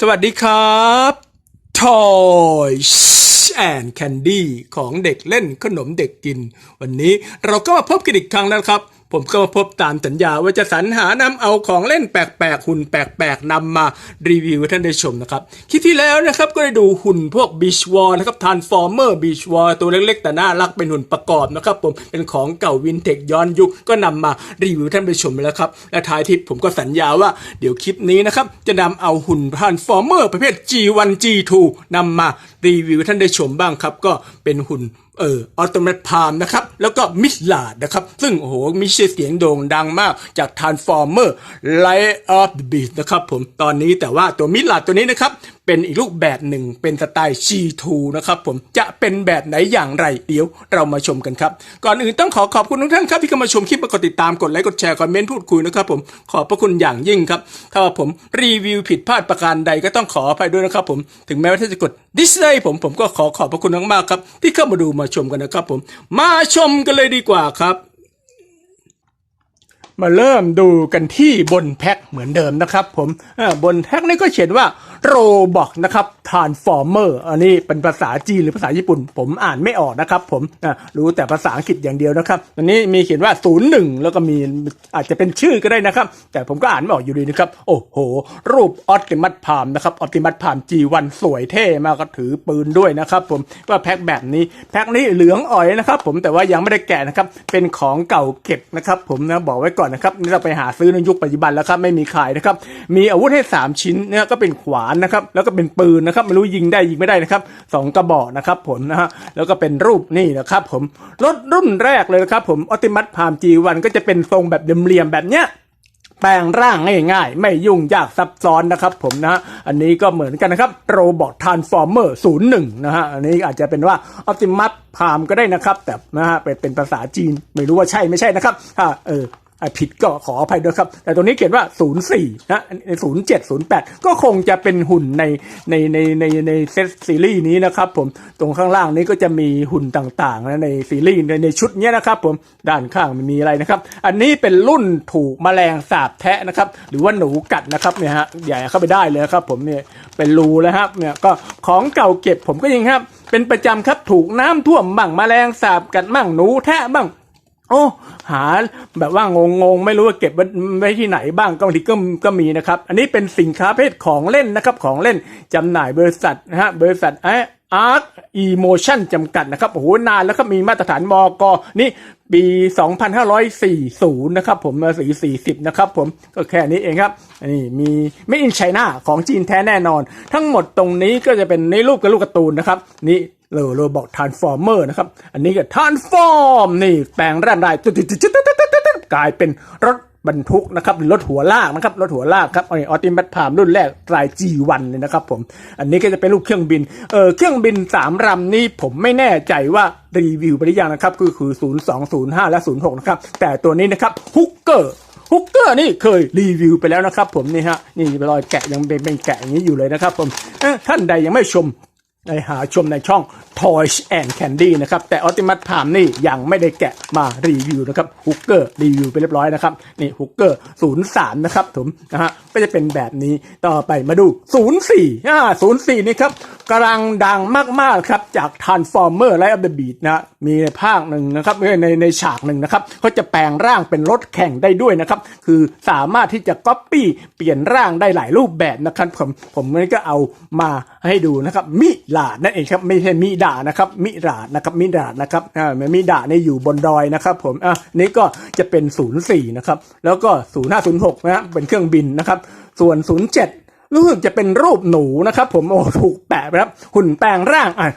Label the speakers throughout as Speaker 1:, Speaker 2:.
Speaker 1: สวัสดีครับ Toys and Candy ของเด็กเล่นขนมเด็กกิน วันนี้เราก็มาพบกันอีกครั้งแล้วครับ ผมก็มาพบตามสัญญาว่าจะสรรหานำเอาของเล่นแปลกๆ หุ่นแปลกๆนำมารีวิวให้ท่านได้ชมนะครับ คลิปที่แล้วนะครับก็ได้ดูหุ่นพวก Beach War นะครับ Transformer Beach War ตัวเล็กๆ แต่น่ารักเป็นหุ่นประกอบนะครับผมเป็นของเก่าวินเทจย้อนยุคก็นำมารีวิวท่านผู้ชมไปแล้วครับ และท้ายทิปผมก็สัญญาว่าเดี๋ยวคลิปนี้นะครับจะนำเอาหุ่น Transformer ประเภท G1 G2 นำมา รีวิวท่านได้ชมบ้างครับ ก็เป็นหุ่นเออออโตเมตพามนะครับ แล้วก็มิสลาดนะครับ ซึ่งโอ้โหมีชื่อเสียงโด่งดังมากจาก Transformer Light of the Beast นะครับผมตอนนี้แต่ว่าตัวมิสลาดตัวนี้นะครับเป็นอีกรูปแบบหนึ่งเป็นสไตล์ G2 นะครับผมจะเป็นแบบไหนอย่างไรเดี๋ยวเรามาชมกันครับ ก่อนอื่นต้องขอขอบคุณทุกท่านครับที่เข้ามาชมคลิปมากดติดตามกดไลค์กดแชร์คอมเมนต์พูดคุยนะครับผมขอบพระคุณอย่างยิ่งครับ ถ้าว่าผมรีวิวผิดพลาดประการใดก็ต้องขออภัยด้วยนะครับผมถึงแม้ว่าท่านจะกดดิสไลค์ผมผมก็ขอขอบพระคุณมากๆครับที่เข้ามาดูมาชมกันนะครับผมมาชมกันเลยดีกว่าครับ มาเริ่มดูกันที่บนแพ็คเหมือนเดิมนะครับผมบนแพ็คนี่ก็เขียนว่าโรบอกนะครับทานฟอร์เมอร์อันนี้เป็นภาษาจีนหรือภาษาญี่ปุ่น ผมอ่านไม่ออกนะครับผมรู้แต่ภาษาอังกฤษอย่างเดียวนะครับอันนี้มีเขียนว่า 01 แล้วก็มีอาจจะเป็นชื่อก็ได้นะครับ แต่ผมก็อ่านไม่ออกอยู่ดีนะครับ โอ้โห รูปออติมัสพามนะครับออติมัสพาม G1 สวยเท่มากก็ถือปืนด้วยนะครับผมว่าแพ็คแบบนี้แพ็คนี้เหลืองอ่อยนะครับผมแต่ว่ายังไม่ได้แกะนะครับเป็นของเก่าเก็บนะครับผมนะบอกไว้ก่อนนะครับนี่เราไปหาซื้อในยุคปัจจุบันแล้วครับไม่มีขายนะครับมีอาวุธให้ 3 ชิ้นเนี่ยก็เป็นขวานนะครับแล้วก็เป็นปืนนะครับไม่รู้ยิงได้ยิงไม่ได้นะครับสองกระบอกนะครับผมนะฮะแล้วก็เป็นรูปนี่นะครับผมรถรุ่นแรกเลยนะครับผมออติมัสพาม G1 ก็จะเป็นทรงแบบเหลี่ยมแบบเนี้ยแปลงร่างง่ายๆ ไม่ยุ่งยากซับซ้อนนะครับผมนะ อันนี้ก็เหมือนกันนะครับโรบอททานฟอร์เมอร์01นย์หนึ่งนะฮะ อันนี้อาจจะเป็นว่าออติมัสพามก็ได้นะครับ แต่นะฮะเป็นภาษาจีน ไม่รู้ว่าใช่ไม่ใช่นะครับถ้าเออ ผิดก็ขออภัยด้วยครับ แต่ตัวนี้เขียนว่า 04 นะ07 08 ก็คงจะเป็นหุ่นในในในในในเซตซีรีส์นี้นะครับผมตรงข้างล่างนี้ก็จะมีหุ่นต่างๆนะในซีรีส์ในในชุดนี้นะครับผมด้านข้างมันมีอะไรนะครับ อันนี้เป็นรุ่นถูกแมลงสาบแทะนะครับ หรือว่าหนูกัดนะครับเนี่ยฮะใหญ่เข้าไปได้เลยครับผมเนี่ยเป็นรูแล้วครับเนี่ยก็ของเก่าเก็บผมก็ยังครับ เป็นประจำครับถูกน้ำท่วมบ้างแมลงสาบกัดบ้างหนูแทะบ้าง โอ้หาแบบว่างงงไม่รู้ว่าเก็บไว้ที่ไหนบ้างก็บางทีก็ก็มีนะครับ อันนี้เป็นสินค้าเพศของเล่นนะครับ ของเล่นจำหน่ายบริษัทนะฮะบริษัทไออาร์ตอีโมชั่นจำกัดนะครับโอ้โหนานแล้วครับมีมาตรฐานมอกนี่ปี 2540 นะครับผมมาสี40 นะครับผมก็แค่นี้เองครับนนี้มีไม่อินไชน่าของจีนแท้แน่นอน ทั้งหมดตรงนี้ก็จะเป็นในรูปกับลูกการ์ตูนนะครับนี่ โลโลบอกทานฟอร์เมอร์นะครับ อันนี้ก็ทานฟอร์มนี่แปลงร่างได้ตุ๊ดตุ๊ดตุ๊ดตุ๊ดตุ๊ดตุ๊ดตุ๊ดกลายเป็นรถบรรทุกนะครับหรือรถหัวลากนะครับรถหัวลากครับออติมัตพามรุ่นแรกราย G1 เลยนะครับผมอันนี้ก็จะเป็นรูปเครื่องบินเออเครื่องบินสามลำนี้ผมไม่แน่ใจว่ารีวิวไปหรือยังนะครับก็คือ 0205 และ 06 นะครับ แต่ตัวนี้นะครับฮุกเกอร์ฮุกเกอร์นี่เคยรีวิวไปแล้วนะครับผมนี่ฮะนี่รอยแกะยังเป็นเป็นแกะอย่างนี้อยู่เลยนะครับผมท่านใดยังไม่ชม ในหาชมในช่อง Toys and Candy นะครับ แต่ Optimus Prime นี่ยังไม่ได้แกะมารีวิวนะครับฮุกเกอร์รีวิวไปเรียบร้อยนะครับ นี่ฮุกเกอร์03 นะครับผมนะฮะก็จะเป็นแบบนี้ต่อไปมาดู 04อ่า04 นี่ครับกำลังดังมากๆครับ จาก Transformer Light of the Beat นะฮะมีในภาคหนึ่งนะครับในในฉากหนึ่งนะครับเขาจะแปลงร่างเป็นรถแข่งได้ด้วยนะครับ คือสามารถที่จะก๊อปปี้เปลี่ยนร่างได้หลายรูปแบบนะครับผมผมก็เอามาให้ดูนะครับมิลาดนั่นเองครับไม่ใช่มิดานะครับมิราดนะครับมิดาดนะครับอ่ามิดาเนี่ยอยู่บนดอยนะครับผมอะนี่ก็จะเป็น 04นะครับแล้วก็ 0506นะฮะเป็นเครื่องบินนะครับ ส่วน 07รู้สึกจะเป็นรูปหนูนะครับ ผมโอ้ถูกแปะไปครับหุ่นแปลงร่างอะ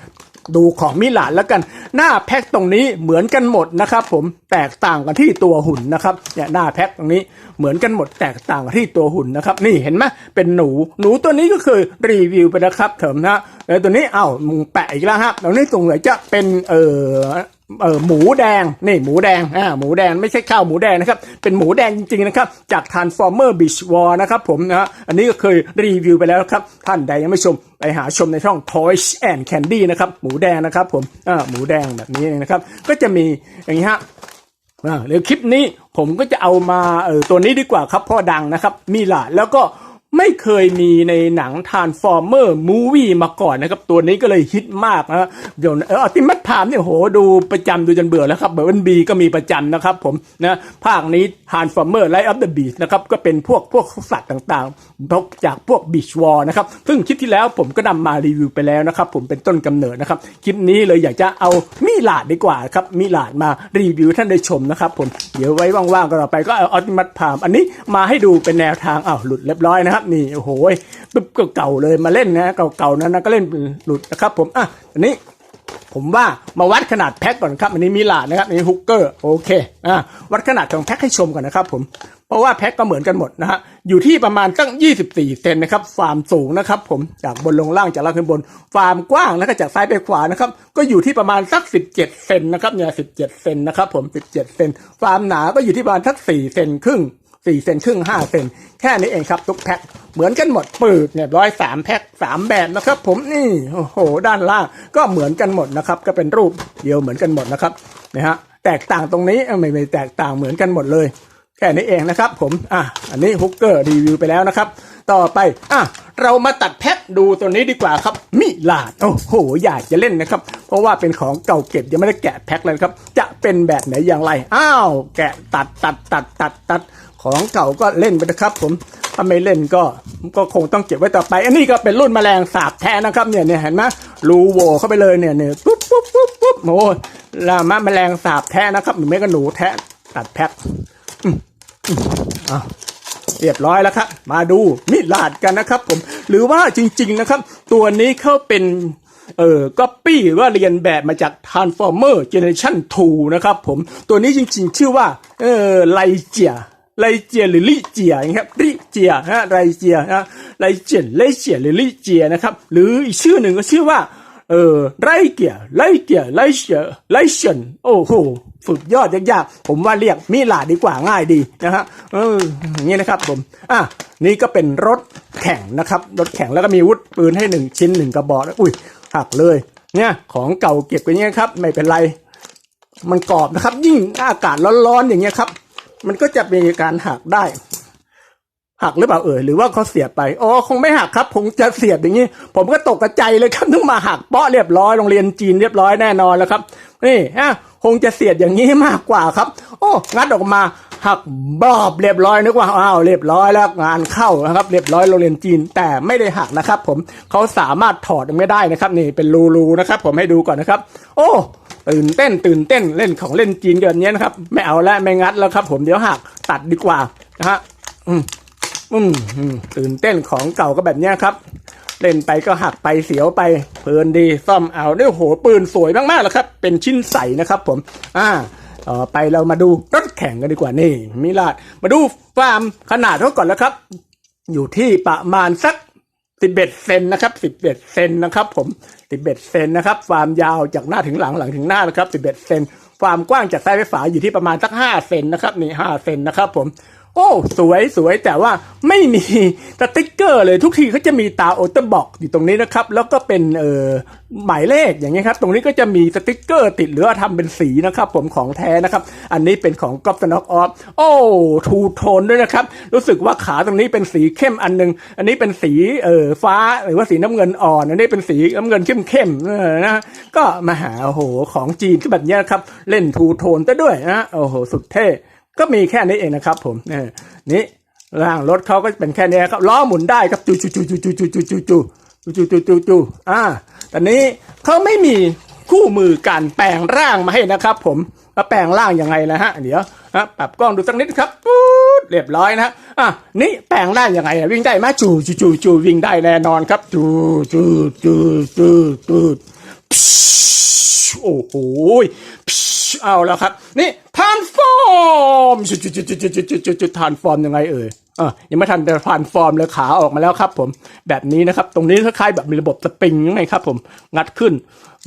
Speaker 1: ดูของมิลานแล้วกัน หน้าแพ็คตรงนี้เหมือนกันหมดนะครับ ผมแตกต่างกันที่ตัวหุ่นนะครับเนี่ยหน้าแพ็คตรงนี้เหมือนกันหมดแตกต่างกันที่ตัวหุ่นนะครับ นี่เห็นไหมเป็นหนูหนูตัวนี้ก็เคยรีวิวไปนะครับเถิมนะแล้วตัวนี้เอ้ามึงแปะอีกแล้วครับตรงนี้ตรงไหนจะเป็นเออ เออหมูแดงนี่หมูแดงอ่าหมูแดงไม่ใช่ข้าวหมูแดงนะครับ เป็นหมูแดงจริงๆนะครับ จาก Transformer Beach War นะครับผมนะฮะอันนี้ก็เคยรีวิวไปแล้วครับ ท่านใดยังไม่ชม ไปหาชมในช่อง Toys and Candy นะครับ หมูแดงนะครับผมอ่าหมูแดงแบบนี้นะครับ ก็จะมีอย่างนี้ฮะอ่าเดี๋ยวคลิปนี้ผมก็จะเอามาเออตัวนี้ดีกว่าครับพ่อดังนะครับมีหลาแล้วก็ ไม่เคยมีในหนัง Transformer Movie มาก่อนนะครับ ตัวนี้ก็เลยฮิตมากนะเดี๋ยวเออติมัตพามเนี่ยโหดูประจำดูจนเบื่อแล้วครับเบอร์นบีก็มีประจำนะครับผมนะภาคนี้ Transformer Light of the Beast นะครับก็เป็นพวกพวกสัตว์ต่างๆพวกจากพวก Beach War นะครับ ซึ่งคลิปที่แล้วผมก็นำมารีวิวไปแล้วนะครับ ผมเป็นต้นกำเนิดนะครับคลิปนี้เลยอยากจะเอามิลาดดีกว่าครับมิลาดมารีวิวท่านได้ชมนะครับผมเดี๋ยวไว้ว่างๆก็ต่อไปก็เอาอติมัตพาม อันนี้มาให้ดูเป็นแนวทางอ้าวหลุดเรียบร้อยนะครับนี่โอ้โหปุ๊บเก่าเลยมาเล่นนะเก่าๆนั้นนะก็เล่นหลุดนะครับ ผมอะอันนี้ผมว่ามาวัดขนาดแพ็คก่อนครับ อันนี้มิลาดนะครับอันนี้ฮุกเกอร์โอเคอะวัดขนาดของแพ็คให้ชมก่อนนะครับผมเพราะว่าแพ็คก็เหมือนกันหมดนะฮะอยู่ที่ประมาณตั้ง 24 เซนนะครับความสูงนะครับ ผมจากบนลงล่างจากล่างขึ้นบนความกว้างแล้วก็จากซ้ายไปขวานะครับ ก็อยู่ที่ประมาณสัก 17 เซนนะครับเนี่ย17 เซนนะครับ ผม 17 เซนความหนาก็อยู่ที่ประมาณสัก 4 เซนครึ่ง 4เซนครึ่ง5เซนแค่นี้เองครับทุกแพ็คเหมือนกันหมดปืดเนี่ยร้อยสามแพ็คสามแบบนะครับผมนี่โอ้โห ด้านล่างก็เหมือนกันหมดนะครับ ก็เป็นรูปเดียวเหมือนกันหมดนะครับนะฮะแตกต่างตรงนี้ไม่ไม่แตกต่างเหมือนกันหมดเลย แค่นี้เองนะครับ ผมอะอันนี้ฮุกเกอร์รีวิวไปแล้วนะครับ ต่อไปอะเรามาตัดแพ็คดูตัวนี้ดีกว่าครับ มิลาดโอ้โห อยากจะเล่นนะครับ เพราะว่าเป็นของเก่าเก็บยังไม่ได้แกะแพ็คเลยครับ จะเป็นแบบไหนอย่างไร อ้าว แกะตัดตัดตัดตัดตัดของเก่าก็เล่นไปนะครับ ผมถ้าไม่เล่นก็ก็คงต้องเก็บไว้ต่อไป อันนี้ก็เป็นรุ่นแมลงสาบแท้นะครับเนี่ยเนี่ยเห็นไหมรูโวเข้าไปเลยเนี่ยเนี่ยปุ๊บปุ๊บปุ๊บปุ๊บโอ้ยลามะแมลงสาบแท้นะครับหรือไม่ก็หนูแท้ตัดแพ็คอืมอืมอะ เรียบร้อยแล้วครับ มาดูมิลาดกันนะครับผม หรือว่าจริงๆนะครับ ตัวนี้เขาเป็นเออก็ปี้ว่าเรียนแบบมาจาก Transformer Generation 2 นะครับผม ตัวนี้จริงๆ ชื่อว่า เออไลเจียไลเจียหรือลิเจียนะครับลิเจียนะไลเจียนะไลเจียไลเจียหรือลิเจียนะครับ หรืออีกชื่อหนึ่งก็ชื่อว่า เออไรเกียไรเกียไรเชียไรเชนโอ้โหสุดยอดยากๆผมว่าเรียกมิลาดีกว่าง่ายดีนะฮะเอออย่างนี้นะครับผมอะนี่ก็เป็นรถแข่งนะครับ รถแข่งแล้วก็มีวุธปืนให้หนึ่งชิ้นหนึ่งกระบอกอุ้ยหักเลย เนี่ยของเก่าเก็บไว้เนี้ยครับ ไม่เป็นไรมันกรอบนะครับ ยิ่งอากาศร้อนๆอย่างเงี้ยครับ มันก็จะมีการหักได้ หักหรือเปล่าเอ่ยหรือว่าเขาเสียบไปอ๋อคงไม่หักครับผมจะเสียบอย่างนี้ ผมก็ตกกระใจเลยครับถึงมาหักเปาะเรียบร้อยโรงเรียนจีนเรียบร้อยแน่นอนแล้วครับ นี่ฮะคงจะเสียบอย่างนี้มากกว่าครับ โอ้งัดออกมาหักบอบเรียบร้อยนึกว่าอ้าวเรียบร้อยแล้วงานเข้านะครับ เรียบร้อยโรงเรียนจีนแต่ไม่ได้หักนะครับ ผมเขาสามารถถอดไม่ได้นะครับ นี่เป็นรูๆนะครับ ผมให้ดูก่อนนะครับ โอ้ตื่นเต้นตื่นเต้นเล่นของเล่นจีนกันเนี้ยนะครับ ไม่เอาแล้วไม่งัดแล้วครับ ผมเดี๋ยวหักตัดดีกว่านะฮะอืม อืมตื่นเต้นของเก่าก็แบบเนี้ยครับ เล่นไปก็หักไปเสียวไป เพลินดีซ่อมเอาด้วยโหปืนสวยมากๆแล้วครับ เป็นชิ้นใสนะครับผม อ่าต่อไปเรามาดูรถแข่งกันดีกว่านี่มิลาดมาดูฟาร์มขนาดเขาก่อนแล้วครับ อยู่ที่ประมาณสัก11เอ็ดเซนนะครับ11เอ็ดเซนนะครับ ผม11เอ็ดเซนนะครับความยาวจากหน้าถึงหลังหลังถึงหน้านะครับ11เอ็ดเซนความกว้างจากซ้ายไปขวาอยู่ที่ประมาณสัก5เซนนะครับนี่5เซนนะครับ ผม โอ้ สวยสวยแต่ว่าไม่มีสติ๊กเกอร์เลยทุกทีเขาจะมีตาโอเตอร์บอกอยู่ตรงนี้นะครับ แล้วก็เป็นเอ่อหมายเลขอย่างเงี้ยครับ ตรงนี้ก็จะมีสติ๊กเกอร์ติดหรือว่าทำเป็นสีนะครับผมของแท้นะครับ อันนี้เป็นของก๊อฟสน็อกออฟโอ้ทูโทนด้วยนะครับ รู้สึกว่าขาตรงนี้เป็นสีเข้มอันหนึง อันนี้เป็นสีเอ่อฟ้าหรือว่าสีน้ำเงินอ่อน อันนี้เป็นสีน้ำเงินเข้มเข้มๆนะก็มาหาโอ้โหของจีนก็แบบเนี้ยครับ เล่นทูโทนซะด้วยนะโอ้โหสุดเท่ ก็มีแค่นี้เองนะครับ ผมเออนี่ร่างรถเขาก็เป็นแค่นี้ครับล้อหมุนได้ครับจูจูจูจูจูจูจูจูจูจูจูจูจูอ่าตอนนี้เขาไม่มีคู่มือการแปลงร่างมาให้นะครับ ผมแล้วแปลงร่างยังไงนะฮะเดี๋ยวนะปรับกล้องดูสักนิดครับปุ๊ดเรียบร้อยนะอะนี่แปลงร่างยังไงวิ่งได้ไหมจูจูจูจูวิ่งได้แน่นอนครับจูจูจูจูจู โอ้โหเอาแล้วครับ นี่ทานฟอร์มจุดจุดจุดจุดจุดจุดจุดจุดทานฟอร์มยังไงเอ่ยอะยังไม่ทันจะทานฟอร์มเลยขาออกมาแล้วครับ ผมแบบนี้นะครับ ตรงนี้คล้ายๆแบบมีระบบสปริงยังไงครับ ผมงัดขึ้น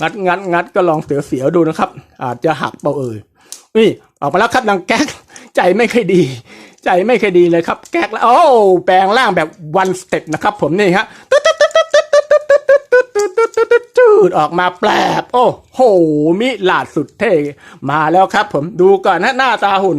Speaker 1: งัดงัดงัดก็ลองเสียวเสียวๆดูนะครับ อาจจะหักเปล่าเอ่ยนี่ออกมาแล้วครับนางแก๊กใจไม่ค่อยดี ใจไม่ค่อยดีเลยครับ แก๊กแล้วโอ้แปลงร่างแบบ one step นะครับ ผมนี่ฮะืดออกมาแปลบโอ้โห มิลาดสุดเท่ มาแล้วครับผมดูก่อนนะหน้าตาหุ่น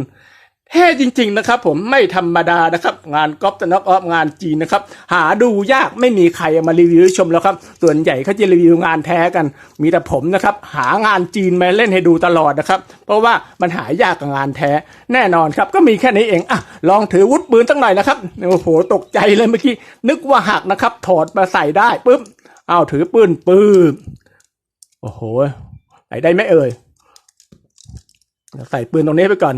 Speaker 1: เท่จริง ๆ นะครับ ผมไม่ธรรมดานะครับ งานก๊อปตน็อกออฟงานจีนนะครับ หาดูยากไม่มีใครมารีวิวชมแล้วครับ ส่วนใหญ่เขาจะรีวิวงานแท้กัน มีแต่ผมนะครับ หางานจีนมาเล่นให้ดูตลอดนะครับ เพราะว่ามันหายากกับงานแท้แน่นอนครับ ก็มีแค่นี้เองอะลองถือวุธปืนสักหน่อยนะครับโอ้โหตกใจเลยเมื่อกี้นึกว่าหักนะครับ ถอดมาใส่ได้ปุ๊บ อ้าวถือปืนปืบโอ้โหใส่ได้ไหมเอ่ยใส่ปืนตรงนี้ไปก่อน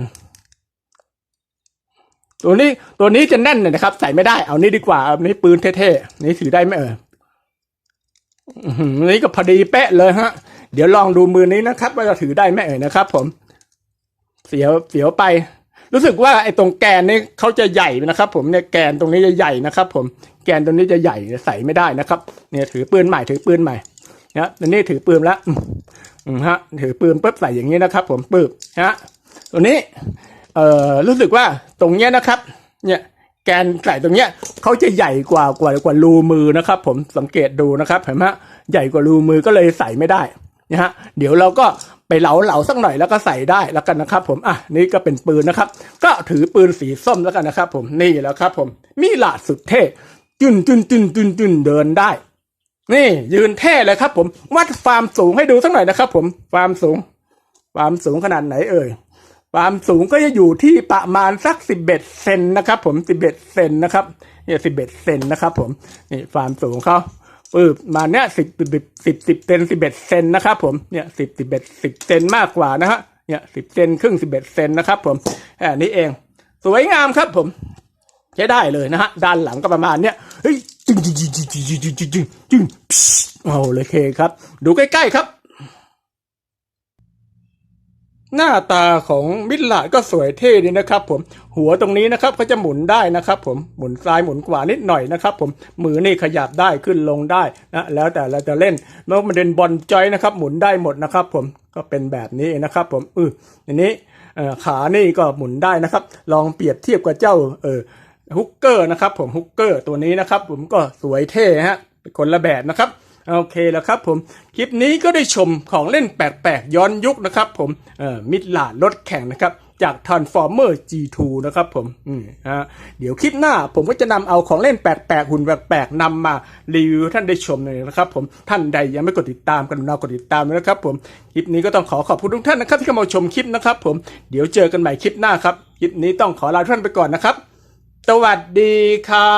Speaker 1: ตัวนี้ตัวนี้จะแน่นหน่อยนะครับ ใส่ไม่ได้เอานี้ดีกว่าเอานี้ปืนเท่ๆนี่ถือได้ไหมเอ่ยอือหือนี่ก็พอดีเป๊ะเลยฮะ เดี๋ยวลองดูมือนี้นะครับ ว่าจะถือได้ไหมเอ่ยนะครับ ผม เสียวเสียวไป รู้สึกว่าไอ้ตรงแกนนี่เขาจะใหญ่นะครับ ผมเนี่ยแกนตรงนี้จะใหญ่นะครับ ผมแกนตรงนี้จะใหญ่ใส่ไม่ได้นะครับ เนี่ยถือปืนใหม่ถือปืนใหม่นะตอนนี้ถือปืนแล้วอืมอืมฮะถือปืนปุ๊บใส่อย่างนี้นะครับ ผมปึ๊บฮะตัวนี้เอ่อรู้สึกว่าตรงเนี้ยนะครับ เนี่ยแกนใส่ตรงเนี้ยเขาจะใหญ่กว่ากว่ากว่ารูมือนะครับ ผมสังเกตดูนะครับเห็นไหมใหญ่กว่ารูมือก็เลยใส่ไม่ได้นะฮะเดี๋ยวเราก็ ไปเหลาเหลาสักหน่อยแล้วก็ใส่ได้แล้วกันนะครับ ผมอะนี่ก็เป็นปืนนะครับ ก็ถือปืนสีส้มแล้วกันนะครับ ผมนี่แล้วครับ ผมมีหลาดสุดเท่จุนจุนจุนจุนจุนเดินได้ นี่ ยืนเท่เลยครับ ผมวัดความสูงให้ดูสักหน่อยนะครับ ผมความสูง ความสูงขนาดไหน เอ่ยความสูงก็จะอยู่ที่ประมาณสักสิบเอ็ดเซนนะครับ ผมสิบเอ็ดเซนนะครับเนี่ยสิบเอ็ดเซนนะครับ ผมนี่ความสูงเขา ปืบมาเนี้ยสิบสิบสิบสิบเซนสิบเอ็ดเซนนะครับผมเนี่ยสิบสิบเอ็ดสิบเซนมากกว่านะฮะเนี่ยสิบเซนครึ่งสิบเอ็ดเซนนะครับผมอันนี้เอง สวยงามครับผม ใช้ได้เลยนะฮะด้านหลังก็ประมาณเนี้ยเฮ้ยจึงจึงจึงจึงจึงจึงจึงจึงจึงจึงโอ้เลยเคครับ ดูใกล้ๆครับ หน้าตาของมิดลาดก็สวยเท่ดีนะครับ ผมหัวตรงนี้นะครับเขาจะหมุนได้นะครับ ผมหมุนซ้ายหมุนขวานิดหน่อยนะครับ ผมมือนี่ขยับได้ขึ้นลงได้นะแล้วแต่เราจะเล่นเมื่อมันเป็นบอลจอยนะครับ หมุนได้หมดนะครับ ผมก็เป็นแบบนี้นะครับ ผมอืออันนี้ขานี่ก็หมุนได้นะครับ ลองเปรียบเทียบกับเจ้าเออฮุกเกอร์นะครับ ผมฮุกเกอร์ตัวนี้นะครับ ผมก็สวยเท่ฮะเป็นคนละแบบนะครับ โอเคแล้วครับผมคลิปนี้ก็ได้ชมของเล่นแปลกๆย้อนยุคนะครับผมเอ่อมิดลาดรถแข่งนะครับจาก Transformer G2 นะครับผมอืมฮะเดี๋ยวคลิปหน้าผมก็จะนำเอาของเล่นแปลกๆ หุ่นแปลกๆนำมารีวิวท่านได้ชมเลยนะครับผมท่านใดยังไม่กดติดตามกันนากดติดตามด้วยนะครับผมคลิปนี้ก็ต้องขอขอบคุณทุกท่านนะครับที่เข้ามาชมคลิปนะครับผมเดี๋ยวเจอกันใหม่คลิปหน้าครับคลิปนี้ต้องขอลาท่านไปก่อนนะครับสวัสดีครั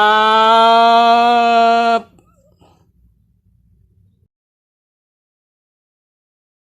Speaker 1: บ